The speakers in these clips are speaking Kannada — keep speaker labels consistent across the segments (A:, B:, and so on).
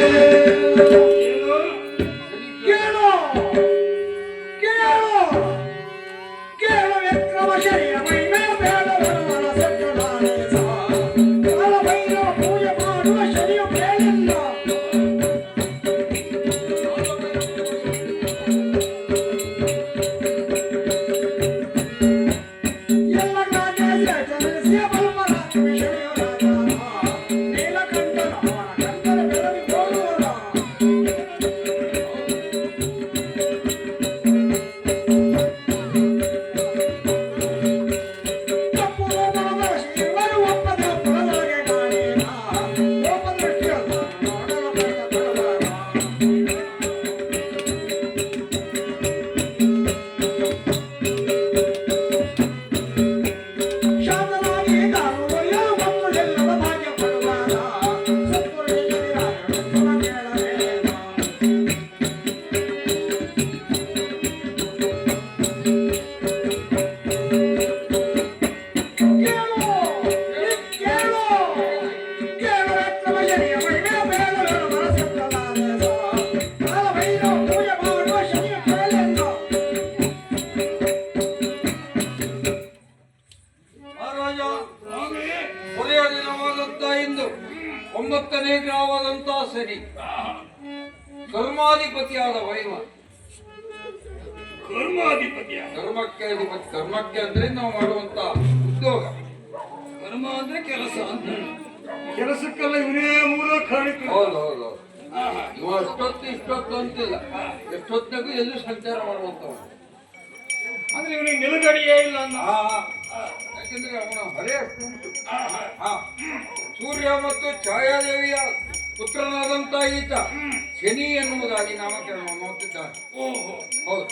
A: Música ಗ್ರಾಮದಂತ ಸರಿ. ಕರ್ಮಾಧಿಪತಿಯಾದ ವೈವ.
B: ಕರ್ಮಾಧಿಪತಿ
A: ಕರ್ಮಕ್ಕೆ ಅಧಿಪತಿ ಕರ್ಮಕ್ಕೆ ಅಂದ್ರೆ ನಾವು ಮಾಡುವಂತ ಉದ್ಯೋಗ.
B: ಕರ್ಮ ಅಂದ್ರೆ ಕೆಲಸ ಅಂತ ಕೆಲಸಕ್ಕೆಲ್ಲ ಇವನೇ ಮೂಲ ಕಾರಣ
A: ಹೌದು ಹೌದು ಇವ ಅಷ್ಟೊತ್ತು ಇಷ್ಟೊತ್ತು ಅಂತಿಲ್ಲ. ಎಷ್ಟೊತ್ತಿಗೂ ಎಲ್ಲೂ ಸಂಚಾರ ಮಾಡುವಂತವ
B: ಅಂದ್ರೆ ಇವನಿಗೆ ನಿಲುಗಡೆಯೇ ಇಲ್ಲ
A: ಅಂದ ಯಾಕೆಂದ್ರೆ ಅವನ ಹೊರೆ ಅಷ್ಟು ಉಂಟು. ಸೂರ್ಯ ಮತ್ತು ಛಾಯಾದೇವಿಯ ಪುತ್ರನಾದಂತ ಈತ ಶನಿ ಎನ್ನುವುದಾಗಿ ನಾಮಕರಣವನ್ನು ಹೊತ್ತಿದ್ದಾನೆ
B: ಓಹೋ.
A: ಹೌದು.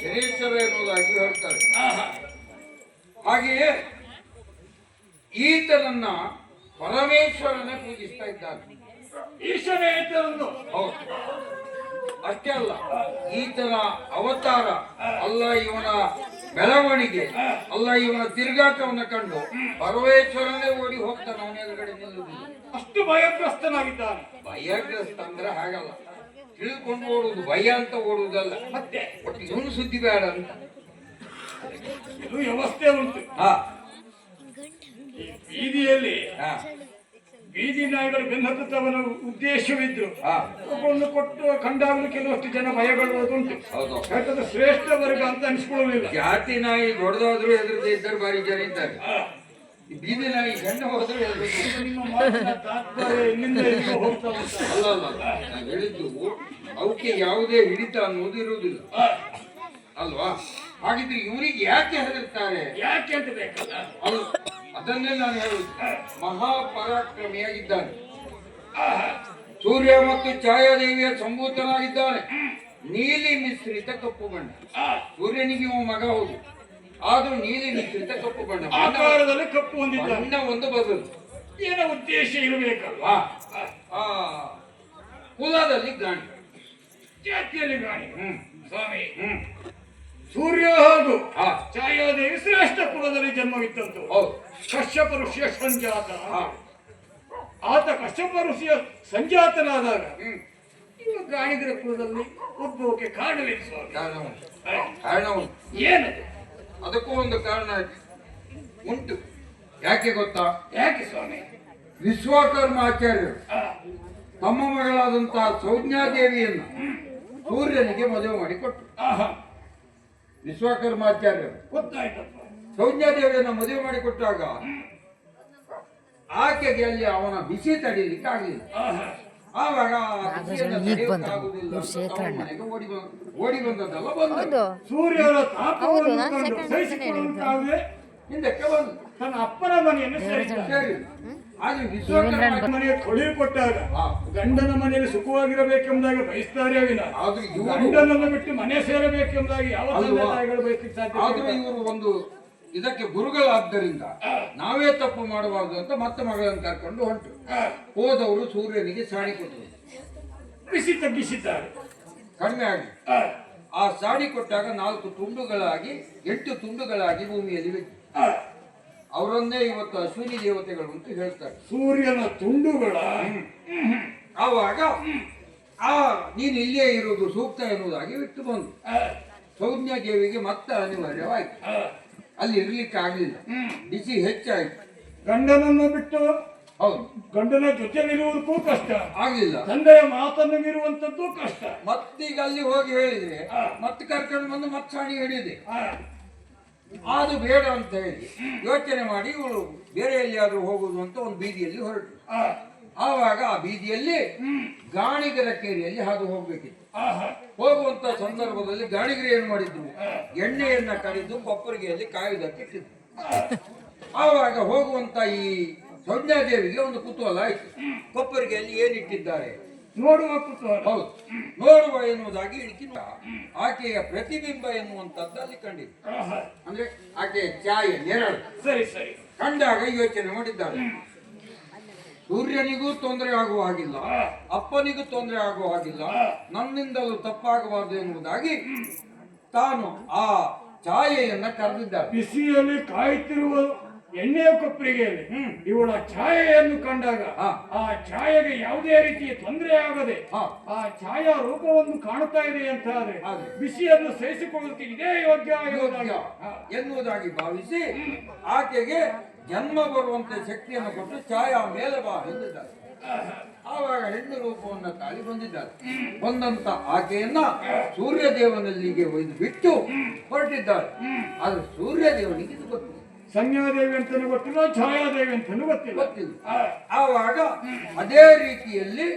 A: ಶನೇಶ್ವರ ಎನ್ನುವುದಾಗಿ ಹೇಳ್ತಾರೆ. ಹಾಗೆಯೇ ಈತನನ್ನ ಪರಮೇಶ್ವರನೇ ಪೂಜಿಸ್ತಾ ಇದ್ದಾನೆ.
B: ಇದ್ದವನು
A: ಹೌದು. ಅಷ್ಟೇ ಅಲ್ಲ ಈತನ ಅವತಾರ ಅಲ್ಲ ಇವನ ಬೆಳವಣಿಗೆ. ಅಲ್ಲ ಇವನ ತಿರುಗಾಟವನ್ನ ಕಂಡು ಪರಮೇಶ್ವರನೇ ಓಡಿ ಹೋಗ್ತಾನೆ ಅವನ ಎದುರುಗಡೆ ನಿಲ್ಲುವುದಿಲ್ಲ
B: ಅಷ್ಟು ಭಯಗ್ರಸ್ತನಾಗಿದ್ದಾನೆ.
A: ಭಯಗ್ರಸ್ತ ಅಂದ್ರೆ ಹಾಗಲ್ಲ. ತಿಳ್ಕೊಂಡು ಓಡುವುದು ಭಯ ಅಂತ ಓಡುವುದಲ್ಲ.
B: ಮತ್ತೆ?
A: ಒಟ್ಟು ಇವನು ಸುದ್ದಿ ಬೇಡ ಅಂತ.
B: ಇದು ವ್ಯವಸ್ಥೆ ಉಂಟು.
A: ಹಾ.
B: ಬೀದಿಯಲ್ಲಿ
A: ಹಾ.
B: ಬೀದಿ ನಾಯಿಗಳು ಬೆನ್ನತ್ತವನ ಉದ್ದೇಶವಿದ್ರು. ಒಬ್ಬನ್ನು ಕೊಟ್ಟು ಕಂಡಾಗಲು ಕೆಲವಷ್ಟು ಜನ ಭಯಗೊಳ್ಳುವುದುಂಟು. ಯಾಕಂದ್ರೆ ಶ್ರೇಷ್ಠ ವರ್ಗ ಅಂತ ಅನಿಸ್ಕೊಳ್ಳಲಿಲ್ಲ
A: ಜಾತಿ ನಾಯಿ ದೊಡ್ಡದಾದ್ರೂ ಎದುರದೇ ಇದ್ದರು ಬಾರಿ ಜನ ಇದ್ದಾರೆ. ಬೀದಿ ನಾಯಿ ಗಂಡ ಹೋದ್ರೆ. ಅಲ್ಲ ಅಲ್ಲ ಹೇಳಿದ್ದು ಅವಕ್ಕೆ ಯಾವುದೇ ಹಿಡಿತ ಅನ್ನೋದು ಇರುವುದಿಲ್ಲ. ಅಲ್ವಾ? ಹಾಗಿದ್ರೆ ಇವರಿಗೆ ಯಾಕೆ ಹೆದರ್ತಾರೆ?
B: ಯಾಕೆ ಅಂತ ಬೇಕಲ್ಲ.
A: ಅದನ್ನೇ ನಾನು ಹೇಳುದು. ಮಹಾಪರಾಕ್ರಮಿಯಾಗಿದ್ದಾನೆ. ಸೂರ್ಯ ಮತ್ತು ಛಾಯಾದೇವಿಯ ಸಂಭೂತನಾಗಿದ್ದಾನೆ. ನೀಲಿ ಮಿಶ್ರಿತ ಕಪ್ಪು ಬಣ್ಣ. ಸೂರ್ಯನಿಗೆ ಮಗ ಹೌದು. ಆದ್ರೂ ನೀಲಿ ಮಿಶ್ರಿತ ಕಪ್ಪು ಬಣ್ಣ.
B: ಆಕಾರದಲ್ಲಿ ಕಪ್ಪು ಹೊಂದಿದ್ದಾನೆ.
A: ಬಣ್ಣ ಒಂದು ಬದಲು.
B: ಏನೋ ಉದ್ದೇಶ ಇರಬೇಕಲ್ವಾ?
A: ಕುಲದಲ್ಲಿ ಗಾಣಿ.
B: ಜಾತಿಯಲ್ಲಿ ಗಾಣಿ.
A: ಹ್ಮ್.
B: ಸ್ವಾಮಿ
A: ಹ್ಮ್.
B: ಸೂರ್ಯ ಹಾಗೂ ಛಾಯಾದೇವಿ ಶ್ರೇಷ್ಠ ಕುಲದಲ್ಲಿ ಜನ್ಮವಿತ್ತಂತು
A: ಹೌದು.
B: ಕಶ್ಯಪ ಋಷಿಯ ಸಂಜಾತ ಆತ ಕಶ್ಯಪ ಋಷಿಯ ಸಂಜಾತನಾದಾಗ
A: ಇನ್ನು
B: ಇವ ಗಾಣಿಗರ ಕುಲದಲ್ಲಿ ಉದ್ಭವಕ್ಕೆ ಕಾರಣವೇನು ಸ್ವಾಮಿ? ಏನದು?
A: ಅದಕ್ಕೂ ಒಂದು ಕಾರಣ ಉಂಟು. ಯಾಕೆ ಗೊತ್ತಾ?
B: ಯಾಕೆ ಸ್ವಾಮಿ?
A: ವಿಶ್ವಕರ್ಮ
B: ಆಚಾರ್ಯರು
A: ತಮ್ಮ ಮಗಳಾದಂತಹ ಸೌಜ್ಞಾದೇವಿಯನ್ನು ಸೂರ್ಯನಿಗೆ ಮದುವೆ ಮಾಡಿ ಕೊಟ್ಟರು.
B: ಆಹಾ.
A: ವಿಶ್ವಕರ್ಮಾಚಾರ್ಯರು
B: ಗೊತ್ತಾಯ್ತಪ್ಪ
A: ಸೌಜ್ಞಾದೇವಿಯನ್ನು ಮದುವೆ ಮಾಡಿ ಕೊಟ್ಟಾಗ ಆಕೆಗೆ ಅಲ್ಲಿ ಅವನ ಬಿಸಿ ತಡೀಲಿಕ್ಕೆ ಆಗಲಿಲ್ಲ. ಆವಾಗ ಓಡಿ ಬಂದ ಓಡಿ ಬಂದದ್ದಲ್ಲ ಬಂದ
C: ಹೌದು.
B: ಸೂರ್ಯನ ತಾಪವನ್ನು
A: ಹಿಂದಕ್ಕೆ ಬಂದು.
B: ತನ್ನ ಅಪ್ಪನ ಮನೆಯನ್ನು
A: ಸರಿ. ಆದ್ರೆ
B: ಮನೆಗೆ ಕೊಡುಗೆ ಕೊಟ್ಟಾಗ ಗಂಡನ ಮನೆಯಲ್ಲಿ ಸುಖವಾಗಿರಬೇಕೆಂಬುದಾಗಿ ಬಯಸ್ತಾರೆ ವಿನ. ಗಂಡನನ್ನು ಬಿಟ್ಟು ಮನೆ ಸೇರಬೇಕೆಂಬುದಾಗಿ ಯಾವ ತಂದೆ
A: ಅಲ್ವಾ?
B: ತಾಯಿಗಳು ಬಯಸಲಿಕ್ಕೆ ಸಾಧ್ಯ
A: ಆದ್ರೂ ಇವರು ಒಂದು ಇದಕ್ಕೆ ಗುರುಗಳಾದ್ದರಿಂದ ನಾವೇ ತಪ್ಪು ಮಾಡಬಾರ್ದು ಅಂತ ಮತ್ತೆ ಮಗಳನ್ನು ಕರ್ಕೊಂಡು ಹೊಂಟು ಹೋದವರು ಸೂರ್ಯನಿಗೆ ಸಾಡಿ ಕೊಟ್ಟರು.
B: ಬಿಸಿ ತಗ್ಗಿಸಿದ್ದಾರೆ
A: ಕಡಿಮೆ ಆಗಿ.
B: ಆ,
A: ಸಾಡಿ ಕೊಟ್ಟಾಗ ನಾಲ್ಕು ತುಂಡುಗಳಾಗಿ ಎಂಟು ತುಂಡುಗಳಾಗಿ ಭೂಮಿಯಲ್ಲಿ ಬಿತ್ತು ಅವರನ್ನೇ ಇವತ್ತು ಅಶ್ವಿನಿ ದೇವತೆಗಳು ಅಂತ ಹೇಳ್ತಾರೆ.
B: ಸೂರ್ಯನ ತುಂಡುಗಳ.
A: ಆವಾಗ ಆ ನೀನು ಇಲ್ಲೇ ಇರುವುದು ಸೂಕ್ತ ಎನ್ನುವುದಾಗಿ ಬಿಟ್ಟು ಬಂದು. ಸೌಜ್ಞ ದೇವಿಗೆ ಮತ್ತೆ ಅನಿವಾರ್ಯವಾಯಿತು. ಅಲ್ಲಿ ಇರ್ಲಿಕ್ಕೆ ಆಗಲಿಲ್ಲ. ಬಿಸಿ ಹೆಚ್ಚಾಯ್ತು.
B: ಗಂಡನನ್ನು ಬಿಟ್ಟು
A: ಹೌದು.
B: ಗಂಡನ ಜೊತೆಲಿರುವುದಕ್ಕೂ ಕಷ್ಟ.
A: ಆಗಲಿಲ್ಲ.
B: ತಂದೆಯ ಮಾತನ್ನು ಮೀರುವಂತದ್ದು ಕಷ್ಟ.
A: ಮತ್ತೀಗ ಅಲ್ಲಿ ಹೋಗಿ ಹೇಳಿದ್ರೆ ಮತ್ತೆ ಕರ್ಕೊಂಡು ಬಂದು ಮತ್ತೆ ಸಾಣಿ ಹಿಡಿದೆ. ಅದು ಬೇಡ ಅಂತ ಹೇಳಿ ಯೋಚನೆ ಮಾಡಿ ಇವಳು ಬೇರೆ ಎಲ್ಲಿಯಾದ್ರೂ ಹೋಗುದು ಅಂತ ಒಂದು ಬೀದಿಯಲ್ಲಿ ಹೊರಟು ಆವಾಗ ಆ ಬೀದಿಯಲ್ಲಿ ಗಾಣಿಗರ ಕೇರಿಯಲ್ಲಿ ಹಾದು ಹೋಗ್ಬೇಕಿತ್ತು. ಹೋಗುವಂತ ಸಂದರ್ಭದಲ್ಲಿ ಗಾಣಿಗರು ಏನ್ ಮಾಡಿದ್ರು? ಎಣ್ಣೆಯನ್ನ ಕರೆದು ಕೊಪ್ಪರಿಗೆಯಲ್ಲಿ ಕಾಯುವುದಕ್ಕೆ ಇಟ್ಟಿದ್ರು ಆವಾಗ ಹೋಗುವಂತ ಈ ಸೌಜ್ಞಾದೇವಿಗೆ ಒಂದು ಕುತೂಹಲ ಆಯ್ತು. ಕೊಪ್ಪರಿಗೆಯಲ್ಲಿ ಏನಿಟ್ಟಿದ್ದಾರೆ?
B: ನೋಡುವ ಕುತೂಹಲ.
A: ಹೌದು. ನೋಡುವ ಎನ್ನುವುದಾಗಿ ಇಳಿಕೆ ಆಕೆಯ ಪ್ರತಿಬಿಂಬ ಎನ್ನುವಂಥದ್ದು ಅಲ್ಲಿ
B: ಕಂಡಿದೆ
A: ಅಂದ್ರೆ ಆಕೆಯ ಛಾಯೆ ನೆರಳು.
B: ಸರಿ ಸರಿ.
A: ಕಂಡಾಗ ಯೋಚನೆ ಮಾಡಿದ್ದಾರೆ ಸೂರ್ಯನಿಗೂ ತೊಂದರೆ ಆಗುವ ಹಾಗಿಲ್ಲ. ಅಪ್ಪನಿಗೂ ತೊಂದರೆ ಆಗುವ ಹಾಗಿಲ್ಲ. ನನ್ನಿಂದಲೂ ತಪ್ಪಾಗಬಾರದು ಎನ್ನುವುದಾಗಿ ತಾನು ಆ ಛಾಯೆಯನ್ನ ಕರೆದಿದ್ದಾರೆ
B: ಬಿಸಿಯಲ್ಲಿ ಕಾಯುತ್ತಿರುವ ಎಣ್ಣೆಯ ಕೊಪ್ಪರಿಗೆಯಲ್ಲಿ ಇವಳ ಛಾಯೆಯನ್ನು ಕಂಡಾಗ. ಆ ಛಾಯೆಗೆ ಯಾವುದೇ ರೀತಿಯ ತೊಂದರೆ ಆಗದೆ. ಆ ಛಾಯಾ ರೂಪವನ್ನು ಕಾಣುತ್ತಾ ಇದೆ ಅಂತ ಆದ್ರೆ. ಬಿಸಿಯನ್ನು ಸಹಿಸಿಕೊಳ್ಳುತ್ತೆ ಇದೇ ಯೋಗ್ಯ.
A: ಎನ್ನುವುದಾಗಿ ಭಾವಿಸಿ ಆಕೆಗೆ ಜನ್ಮ ಬರುವಂತೆ ಶಕ್ತಿಯನ್ನು ಕೊಟ್ಟು ಛಾಯಾ ಮೇಲೆ ಬಾ ಎಂದಿದ್ದಾರೆ ಆವಾಗ ಹೆಣ್ಣು ರೂಪವನ್ನ ತಾಳಿ ಬಂದಿದ್ದಾರೆ ಬಂದಂತ ಆಕೆಯನ್ನ ಸೂರ್ಯ ದೇವನಲ್ಲಿಗೆ ಒಯ್ದು ಬಿಟ್ಟು ಹೊರಟಿದ್ದಾರೆ ಆದ್ರೆ ಸೂರ್ಯ ದೇವನಿಗೆ ಇದು ಗೊತ್ತಿಲ್ಲ
B: ಸಂಜ್ಞಾದೇವಿ ಅಂತಾನು ಗೊತ್ತಿಲ್ಲ ಛಾಯಾದೇವಿ ಅಂತಾನು ಗೊತ್ತಿಲ್ಲ.
A: ಗೊತ್ತಿಲ್ಲ. ಆವಾಗ ಅದೇ ರೀತಿಯಲ್ಲಿ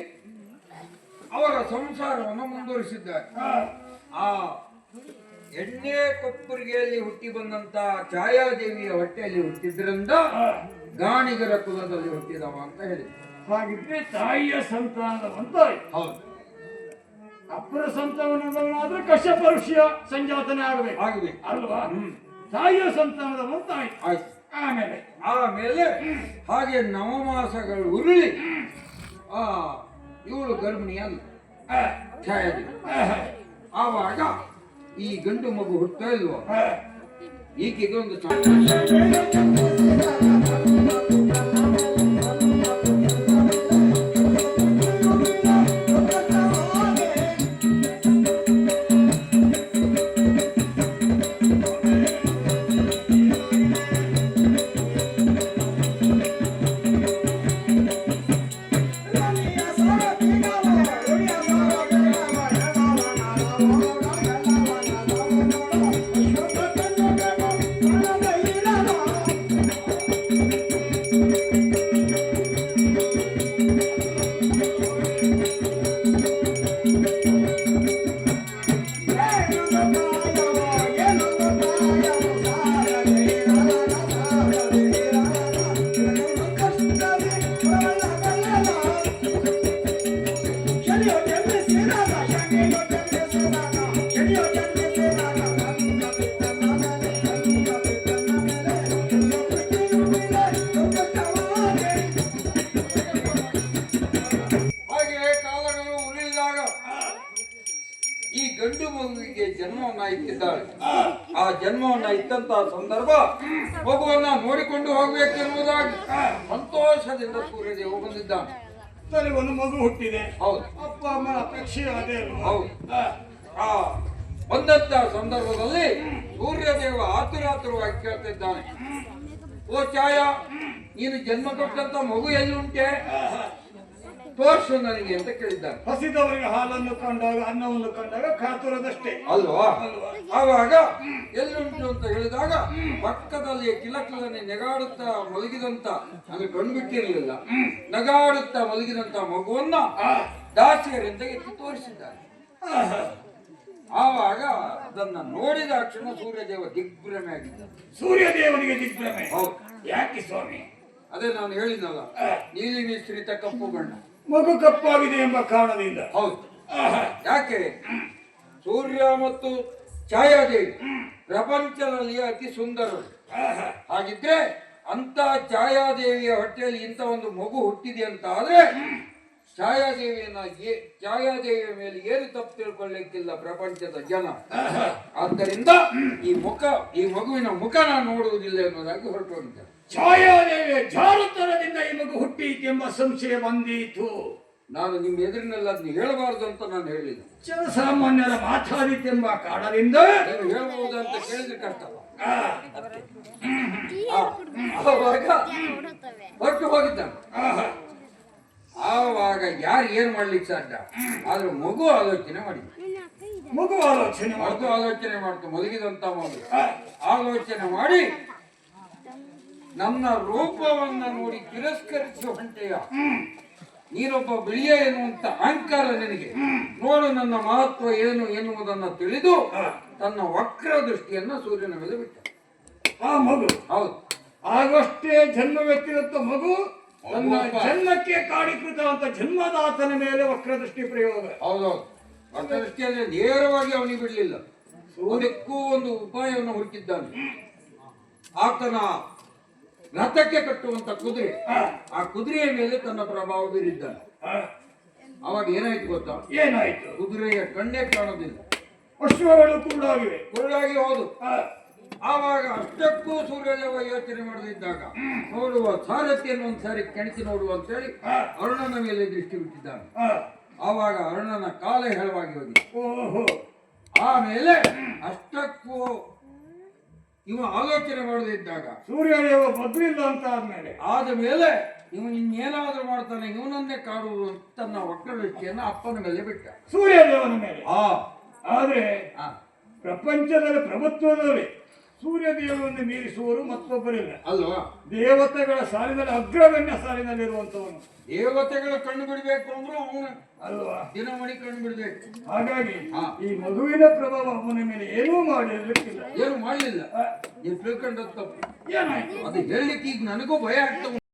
A: ಅವರ ಸಂಸಾರವನ್ನು ಮುಂದುವರಿಸಿದ್ದಾರೆ.
B: ಆ,
A: ಆ ಎಣ್ಣೆ ಕೊಪ್ಪರಿಗೆಯಲ್ಲಿ ಹುಟ್ಟಿ ಬಂದಂತ ಛಾಯಾದೇವಿಯ ಹೊಟ್ಟೆಯಲ್ಲಿ ಹುಟ್ಟಿದ್ರಿಂದ ಗಾಣಿಗರ ಕುಲದಲ್ಲಿ ಹುಟ್ಟಿದವ ಅಂತ ಹೇಳಿ
B: ಹಾಗಿದ್ರೆ ತಾಯಿಯ ಸಂತಾನವಂತ
A: ಹೌದು.
B: ಅಪ್ಪರ ಸಂತಾನದವನಾದ್ರೆ ಕಶ್ಯಪ ಋಷಿಯ ಸಂಜಾತನೆ ಆಗಬೇಕು.
A: ಆಗಬೇಕು.
B: ಅಲ್ವಾ? ತಾಯಿಯ ಸಂತಾನದ ಆಯ್ತು
A: ಆಯ್ತು.
B: ಆಮೇಲೆ.
A: ಆಮೇಲೆ ಹಾಗೆ ನವಮಾಸಗಳು ಉರುಳಿ ಆ ಇವಳು ಗರ್ಭಿಣಿ
B: ಛಾಯಾಗಿ.
A: ಆವಾಗ ಈ ಗಂಡು ಮಗು ಹುಟ್ಟೋ ಇಲ್ವೋ? ಈಕೆಗೆ ಒಂದು ಇಟ್ಟಿದ್ದಾಳೆ ಆ ಜನ್ಮವನ್ನ ಇದ್ದಂತ ಸಂದರ್ಭ ಮಗುವನ್ನ ನೋಡಿಕೊಂಡು ಹೋಗ್ಬೇಕೆನ್ನುವುದಾಗಿ ಸಂತೋಷದಿಂದ ಸೂರ್ಯದೇವ ಬಂದಿದ್ದಾನೆ.
B: ಸರಿ ಒಂದು ಮಗು ಹುಟ್ಟಿದೆ.
A: ಹೌದು.
B: ಅಪ್ಪ ಅಮ್ಮನ ಅಪೇಕ್ಷೆ ಅದೇ
A: ಹೌದು.
B: ಆ,
A: ಆ ಬಂದಂತ ಸಂದರ್ಭದಲ್ಲಿ ಸೂರ್ಯದೇವ ಆತುರಾತುರವಾಗಿ ಕೇಳ್ತಿದ್ದಾನೆ. ಓ ಛಾಯಾ ನೀನು ಜನ್ಮ ಕೊಟ್ಟಂತ ಮಗು ಎಲ್ಲಿ ಉಂಟೆ? ತೋರ್ಸು ನನಗೆ ಅಂತ ಕೇಳಿದ್ದಾರೆ
B: ಹಸಿದವರಿಗೆ ಹಾಲನ್ನು ಕಂಡಾಗ ಅನ್ನವನ್ನು ಕಂಡಾಗ ಕಾತುರದಷ್ಟೇ.
A: ಅಲ್ವಾ? ಆವಾಗ ಎಲ್ಲುಂಟು ಅಂತ ಹೇಳಿದಾಗ ಪಕ್ಕದಲ್ಲಿ ಕಿಲಕಿಲನೆ ನೆಗಾಡುತ್ತಾ ಮಲಗಿದಂತ ನನಗೆ ಕಂಡುಬಿಟ್ಟಿರಲಿಲ್ಲ ನಗಾಡುತ್ತಾ ಮಲಗಿದಂತ ಮಗುವನ್ನ ದಾಸಿಯರಿಂದ ಎತ್ತಿ ತೋರಿಸಿದ್ದಾರೆ. ಆವಾಗ ಅದನ್ನ ನೋಡಿದ ಕ್ಷಣ ಸೂರ್ಯದೇವ ದಿಗ್ಭ್ರಮೆ ಆಗಿದ್ದ
B: ಸೂರ್ಯದೇವನಿಗೆ ದಿಗ್ಭ್ರಮೆ. ಯಾಕೆ ಸ್ವಾಮಿ?
A: ಅದೇ ನಾನು ಹೇಳಿದ್ನಲ್ಲ ನೀಲಿ ಮಿಶ್ರಿತ ಕಪ್ಪು ಬಣ್ಣ.
B: ಮಗು ಕಪ್ಪಾಗಿದೆ ಎಂಬ ಕಾರಣದಿಂದ.
A: ಹೌದು. ಯಾಕೆ? ಸೂರ್ಯ ಮತ್ತು ಛಾಯಾದೇವಿ ಪ್ರಪಂಚದಲ್ಲಿ ಅತಿ ಸುಂದರರು. ಹಾಗಿದ್ರೆ ಅಂತ ಛಾಯಾದೇವಿಯ ಹೊಟ್ಟೆಯಲ್ಲಿ ಇಂಥ ಒಂದು ಮಗು ಹುಟ್ಟಿದೆ ಅಂತ ಆದ್ರೆ ಛಾಯಾದೇವಿಯನ್ನ ಛಾಯಾದೇವಿಯ ಮೇಲೆ ಏನು ತಪ್ಪು ತಿಳ್ಕೊಳ್ಳಿಕ್ಕಿಲ್ಲ ಪ್ರಪಂಚದ ಜನ. ಆದ್ದರಿಂದ ಈ ಮುಖ ಈ ಮಗುವಿನ ಮುಖ ನಾನು ನೋಡುವುದಿಲ್ಲ ಎನ್ನುವುದಾಗಿ ಹೊರಟೋಗಿದ್ದಾರೆ
B: ಛಾಯಾದೇವಿಯ ಜಾರುತನದಿಂದ ಈ ಮಗು ಹುಟ್ಟೀತೆಂಬ ಸಂಶಯ ಬಂದೀತು.
A: ನಾನು ನಿಮ್ಮ ಎದುರಿನಲ್ಲಿ ಅದನ್ನು ಹೇಳಬಾರದು ಅಂತ ನಾನು ಹೇಳಿದೆ.
B: ಜನಸಾಮಾನ್ಯರ ಮಾತಾಡಿತೆಂಬ ಕಾರಣದಿಂದ
A: ನೀವು ಹೇಳಬಹುದು ಅಂತ ಕೇಳಿದ್ರೆ
B: ಕರ್ತವ್ಯ
A: ಆವಾಗ ಹೊರಟು ಹೋಗಿದ್ದಾನೆ.
B: ಆಹಾ.
A: ಆವಾಗ ಯಾರು ಏನ್ ಮಾಡ್ಲಿಕ್ಕೆ ಸಾಧ್ಯ? ಆದ್ರೆ ಮಗು ಆಲೋಚನೆ ಮಾಡಿದ.
B: ಮಗು ಆಲೋಚನೆ
A: ಮಾಡ್ತು ಆಲೋಚನೆ ಮಾಡ್ತು ಮಲಗಿದಂತ ಮಗು. ಆಲೋಚನೆ ಮಾಡಿ ನನ್ನ ರೂಪವನ್ನ ನೋಡಿ ತಿರಸ್ಕರಿಸುವಂತೆಯ? ನೀನೊಬ್ಬ ಬಿಳಿಯ ಎನ್ನುವಂತ ಅಹಂಕಾರ ನಿನಗೆ. ನೋಡು ನನ್ನ ಮಹತ್ವ ಏನು ಎನ್ನುವುದನ್ನು ತಿಳಿದು ತನ್ನ ವಕ್ರ ದೃಷ್ಟಿಯನ್ನ ಸೂರ್ಯನ ಮೇಲೆ ಬಿಟ್ಟ.
B: ಆ ಮಗು.
A: ಹೌದು.
B: ಆಗಷ್ಟೇ ಜನ್ಮವೆತ್ತಿರುತ್ತ ಮಗು ತನ್ನ. ಜನ್ಮಕ್ಕೆ ಕಾಡಿಕೃತ ಅಂತ ಜನ್ಮದಾತನ ಮೇಲೆ ವಕ್ರದೃಷ್ಟಿ ಪ್ರಯೋಗ.
A: ಹೌದೌದು ವಕ್ರ ದೃಷ್ಟಿಯಲ್ಲಿ ನೇರವಾಗಿ ಅವನಿಗೆ ಬಿಡಲಿಲ್ಲ. ಸೂರ್ಯಕ್ಕೂ ಒಂದು ಉಪಾಯವನ್ನು ಹುಡುಕಿದ್ದಾನೆ. ಆತನ ರಥಕ್ಕೆ ಕಟ್ಟುವಂತ ಕುದುರೆ. ಆ ಕುದುರೆಯ ಮೇಲೆ ತನ್ನ ಪ್ರಭಾವ ಬೀರಿದ್ದಾನೆ ಅವಾಗ ಏನಾಯ್ತು ಗೊತ್ತಾ?
B: ಏನಾಯ್ತು?
A: ಕುದುರೆಯ ಕಣ್ಣೇ ಕಾಣೋದಿಲ್ಲ
B: ಅಶ್ವಗಳು ಕುರುಡಾಗಿವೆ.
A: ಕುರುಡಾಗಿ ಹೌದು. ಆವಾಗ ಅಷ್ಟಕ್ಕೂ ಸೂರ್ಯದೇವ ಯೋಚನೆ ಮಾಡದಿದ್ದಾಗ ನೋಡುವ ಸಾರಥಿಯನ್ನು ಒಂದ್ಸಾರಿ ಕೆಣಕಿ ನೋಡುವ ಅಂತೇಳಿ ಅರುಣನ ಮೇಲೆ ದೃಷ್ಟಿ ಬಿಟ್ಟಿದ್ದಾನೆ. ಆವಾಗ ಅರುಣನ ಕಾಲ ಹೇಳವಾಗಿ ಹೋಗಿ
B: ಓಹೋ.
A: ಆಮೇಲೆ ಅಷ್ಟಕ್ಕೂ ಇವ ಆಲೋಚನೆ ಮಾಡದೇ ಇದ್ದಾಗ
B: ಸೂರ್ಯದೇವ ಬದ್ರಿಲ್ಲ ಅಂತ ಆದ್ಮೇಲೆ
A: ಆದ ಮೇಲೆ ಇವನು ಇನ್ನೇನಾದ್ರೂ ಮಾಡ್ತಾನೆ ಇವನನ್ನೇ ಕಾಡುವುದು ತನ್ನ ವಕ್ರದೃಷ್ಟಿಯನ್ನ ಅಪ್ಪನ ಮೇಲೆ ಬಿಟ್ಟ.
B: ಸೂರ್ಯದೇವನ ಮೇಲೆ.
A: ಆ.
B: ಆದ್ರೆ ಪ್ರಪಂಚದಲ್ಲಿ ಪ್ರಭುತ್ವದಲ್ಲಿ ಸೂರ್ಯದೇವನನ್ನು ಮೀರಿಸುವವರು ಮತ್ತೊಬ್ಬರಿಲ್ಲ.
A: ಅಲ್ವಾ?
B: ದೇವತೆಗಳ ಸಾಲಿನಲ್ಲಿ ಅಗ್ರಗಣ್ಯ ಸಾಲಿನಲ್ಲಿರುವಂತವನು
A: ದೇವತೆಗಳ ಕಣ್ಣು ಬಿಡಬೇಕು ಅಂದ್ರೆ ಅವನು
B: ಅಲ್ವಾ?
A: ದಿನಮಣಿ ಕಣ್ಣು ಬಿಡಬೇಕು.
B: ಹಾಗಾಗಿ. ಈ ಮಗುವಿನ ಪ್ರಭಾವ ಅವನ ಮೇಲೆ ಏನೂ ಮಾಡಿರ್ಲಿಕ್ಕಿಲ್ಲ.
A: ಏನು ಮಾಡಲಿಲ್ಲ ನೀವು ತಪ್ಪು.
B: ಏನಾಯ್ತು?
A: ಅದು ಹೇಳಲಿಕ್ಕೆ ಈಗ ನನಗೂ ಭಯ ಆಗ್ತಾ ಉಂಟು.